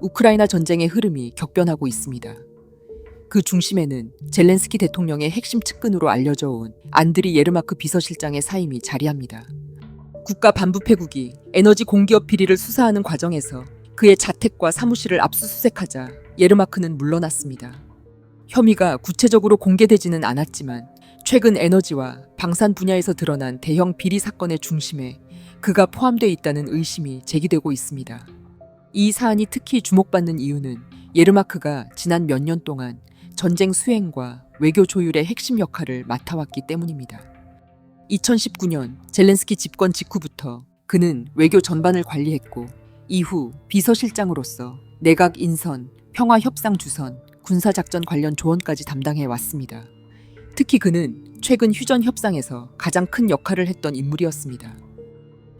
우크라이나 전쟁의 흐름이 격변하고 있습니다. 그 중심에는 젤렌스키 대통령의 핵심 측근으로 알려져 온 안드리 예르마크 비서실장의 사임이 자리합니다. 국가 반부패국이 에너지 공기업 비리를 수사하는 과정에서 그의 자택과 사무실을 압수수색하자 예르마크는 물러났습니다. 혐의가 구체적으로 공개되지는 않았지만 최근 에너지와 방산 분야에서 드러난 대형 비리 사건의 중심에 그가 포함되어 있다는 의심이 제기되고 있습니다. 이 사안이 특히 주목받는 이유는 예르마크가 지난 몇 년 동안 전쟁 수행과 외교 조율의 핵심 역할을 맡아왔기 때문입니다. 2019년 젤렌스키 집권 직후부터 그는 외교 전반을 관리했고 이후 비서실장으로서 내각 인선, 평화 협상 주선, 군사작전 관련 조언까지 담당해 왔습니다. 특히 그는 최근 휴전 협상에서 가장 큰 역할을 했던 인물이었습니다.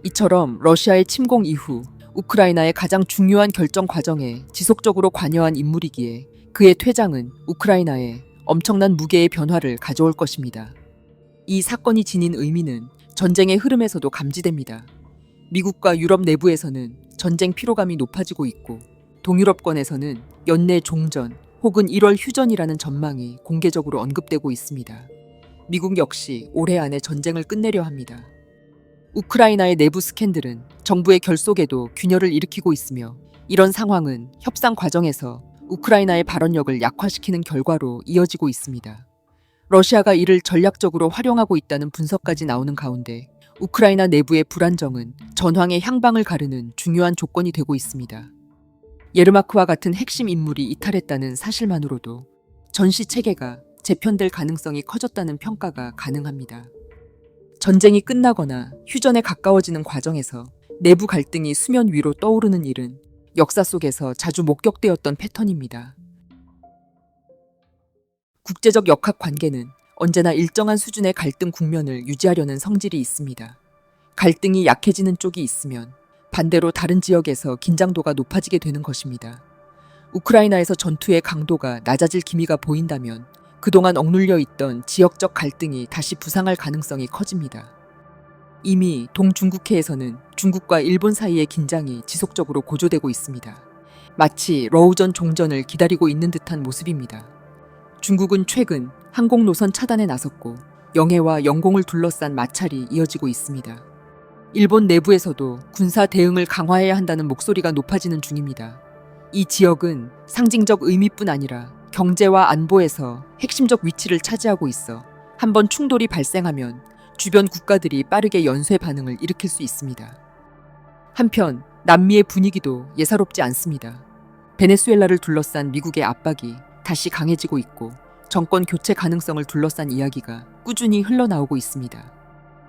이처럼 러시아의 침공 이후 우크라이나의 가장 중요한 결정 과정에 지속적으로 관여한 인물이기에 그의 퇴장은 우크라이나에 엄청난 무게의 변화를 가져올 것입니다. 이 사건이 지닌 의미는 전쟁의 흐름에서도 감지됩니다. 미국과 유럽 내부에서는 전쟁 피로감이 높아지고 있고 동유럽권에서는 연내 종전 혹은 1월 휴전이라는 전망이 공개적으로 언급되고 있습니다. 미국 역시 올해 안에 전쟁을 끝내려 합니다. 우크라이나의 내부 스캔들은 정부의 결속에도 균열을 일으키고 있으며 이런 상황은 협상 과정에서 우크라이나의 발언력을 약화시키는 결과로 이어지고 있습니다. 러시아가 이를 전략적으로 활용하고 있다는 분석까지 나오는 가운데 우크라이나 내부의 불안정은 전황의 향방을 가르는 중요한 조건이 되고 있습니다. 예르마크와 같은 핵심 인물이 이탈했다는 사실만으로도 전시 체계가 재편될 가능성이 커졌다는 평가가 가능합니다. 전쟁이 끝나거나 휴전에 가까워지는 과정에서 내부 갈등이 수면 위로 떠오르는 일은 역사 속에서 자주 목격되었던 패턴입니다. 국제적 역학 관계는 언제나 일정한 수준의 갈등 국면을 유지하려는 성질이 있습니다. 갈등이 약해지는 쪽이 있으면 반대로 다른 지역에서 긴장도가 높아지게 되는 것입니다. 우크라이나에서 전투의 강도가 낮아질 기미가 보인다면 그동안 억눌려 있던 지역적 갈등이 다시 부상할 가능성이 커집니다. 이미 동중국해에서는 중국과 일본 사이의 긴장이 지속적으로 고조되고 있습니다. 마치 러우전 종전을 기다리고 있는 듯한 모습입니다. 중국은 최근 항공 노선 차단에 나섰고 영해와 영공을 둘러싼 마찰이 이어지고 있습니다. 일본 내부에서도 군사 대응을 강화해야 한다는 목소리가 높아지는 중입니다. 이 지역은 상징적 의미뿐 아니라 경제와 안보에서 핵심적 위치를 차지하고 있어 한번 충돌이 발생하면 주변 국가들이 빠르게 연쇄 반응을 일으킬 수 있습니다. 한편 남미의 분위기도 예사롭지 않습니다. 베네수엘라를 둘러싼 미국의 압박이 다시 강해지고 있고 정권 교체 가능성을 둘러싼 이야기가 꾸준히 흘러나오고 있습니다.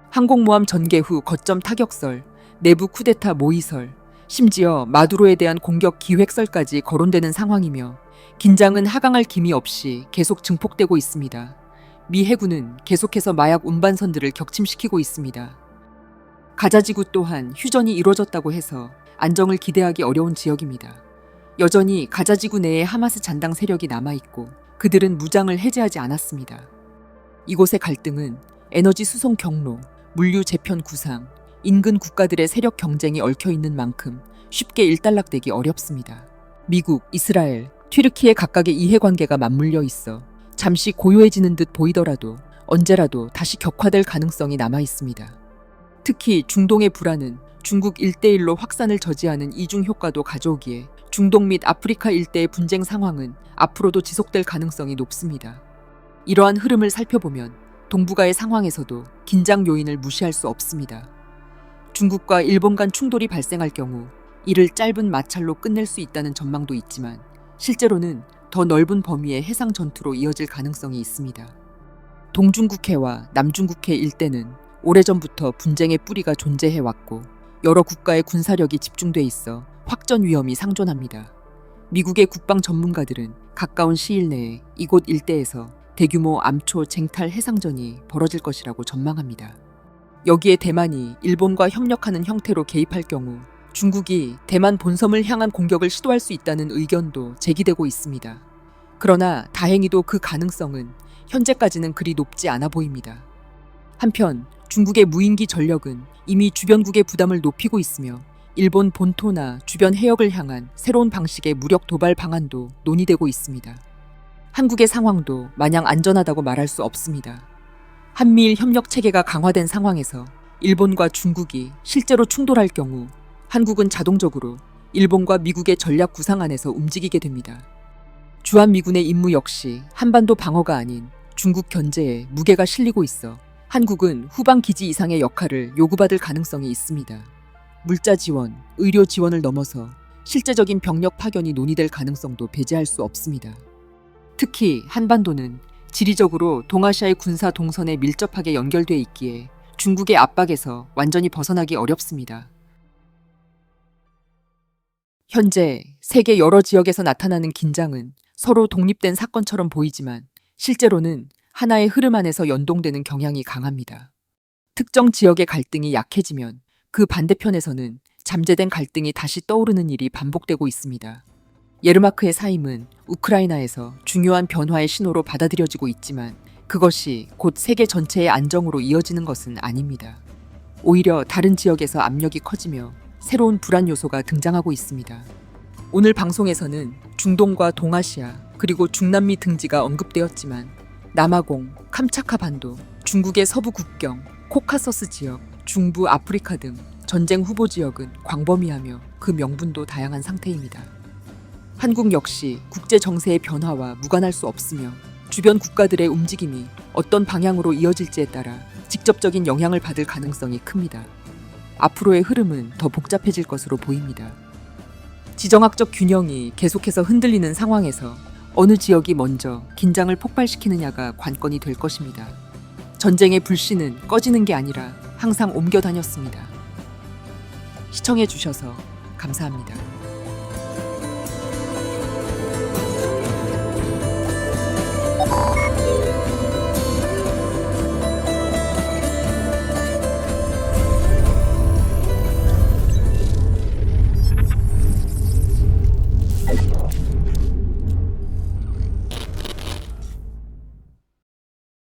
항공모함 전개 후 거점 타격설, 내부 쿠데타 모의설, 심지어 마두로에 대한 공격 기획설까지 거론되는 상황이며 긴장은 하강할 기미 없이 계속 증폭되고 있습니다. 미 해군은 계속해서 마약 운반선들을 격침시키고 있습니다. 가자지구 또한 휴전이 이루어졌다고 해서 안정을 기대하기 어려운 지역입니다. 여전히 가자지구 내에 하마스 잔당 세력이 남아있고 그들은 무장을 해제하지 않았습니다. 이곳의 갈등은 에너지 수송 경로, 물류 재편 구상, 인근 국가들의 세력 경쟁이 얽혀 있는 만큼 쉽게 일단락되기 어렵습니다. 미국, 이스라엘, 튀르키예 각각의 이해관계가 맞물려 있어 잠시 고요해지는 듯 보이더라도 언제라도 다시 격화될 가능성이 남아 있습니다. 특히 중동의 불안은 중국 일대일로 확산을 저지하는 이중 효과도 가져오기에 중동 및 아프리카 일대의 분쟁 상황은 앞으로도 지속될 가능성이 높습니다. 이러한 흐름을 살펴보면 동북아의 상황에서도 긴장 요인을 무시할 수 없습니다. 중국과 일본 간 충돌이 발생할 경우 이를 짧은 마찰로 끝낼 수 있다는 전망도 있지만 실제로는 더 넓은 범위의 해상 전투로 이어질 가능성이 있습니다. 동중국해와 남중국해 일대는 오래전부터 분쟁의 뿌리가 존재해 왔고 여러 국가의 군사력이 집중돼 있어 확전 위험이 상존합니다. 미국의 국방 전문가들은 가까운 시일 내에 이곳 일대에서 대규모 암초 쟁탈 해상전이 벌어질 것이라고 전망합니다. 여기에 대만이 일본과 협력하는 형태로 개입할 경우 중국이 대만 본섬을 향한 공격을 시도할 수 있다는 의견도 제기되고 있습니다. 그러나 다행히도 그 가능성은 현재까지는 그리 높지 않아 보입니다. 한편 중국의 무인기 전력은 이미 주변국의 부담을 높이고 있으며 일본 본토나 주변 해역을 향한 새로운 방식의 무력 도발 방안도 논의되고 있습니다. 한국의 상황도 마냥 안전하다고 말할 수 없습니다. 한미일 협력 체계가 강화된 상황에서 일본과 중국이 실제로 충돌할 경우 한국은 자동적으로 일본과 미국의 전략 구상 안에서 움직이게 됩니다. 주한미군의 임무 역시 한반도 방어가 아닌 중국 견제에 무게가 실리고 있어 한국은 후방 기지 이상의 역할을 요구받을 가능성이 있습니다. 물자 지원, 의료 지원을 넘어서 실제적인 병력 파견이 논의될 가능성도 배제할 수 없습니다. 특히 한반도는 지리적으로 동아시아의 군사 동선에 밀접하게 연결돼 있기에 중국의 압박에서 완전히 벗어나기 어렵습니다. 현재 세계 여러 지역에서 나타나는 긴장은 서로 독립된 사건처럼 보이지만 실제로는 하나의 흐름 안에서 연동되는 경향이 강합니다. 특정 지역의 갈등이 약해지면 그 반대편에서는 잠재된 갈등이 다시 떠오르는 일이 반복되고 있습니다. 예르마크의 사임은 우크라이나에서 중요한 변화의 신호로 받아들여지고 있지만 그것이 곧 세계 전체의 안정으로 이어지는 것은 아닙니다. 오히려 다른 지역에서 압력이 커지며 새로운 불안 요소가 등장하고 있습니다. 오늘 방송에서는 중동과 동아시아 그리고 중남미 등지가 언급되었지만 남아공, 캄차카 반도, 중국의 서부 국경, 코카서스 지역, 중부 아프리카 등 전쟁 후보 지역은 광범위하며 그 명분도 다양한 상태입니다. 한국 역시 국제 정세의 변화와 무관할 수 없으며 주변 국가들의 움직임이 어떤 방향으로 이어질지에 따라 직접적인 영향을 받을 가능성이 큽니다. 앞으로의 흐름은 더 복잡해질 것으로 보입니다. 지정학적 균형이 계속해서 흔들리는 상황에서 어느 지역이 먼저 긴장을 폭발시키느냐가 관건이 될 것입니다. 전쟁의 불씨는 꺼지는 게 아니라 항상 옮겨 다녔습니다. 시청해 주셔서 감사합니다.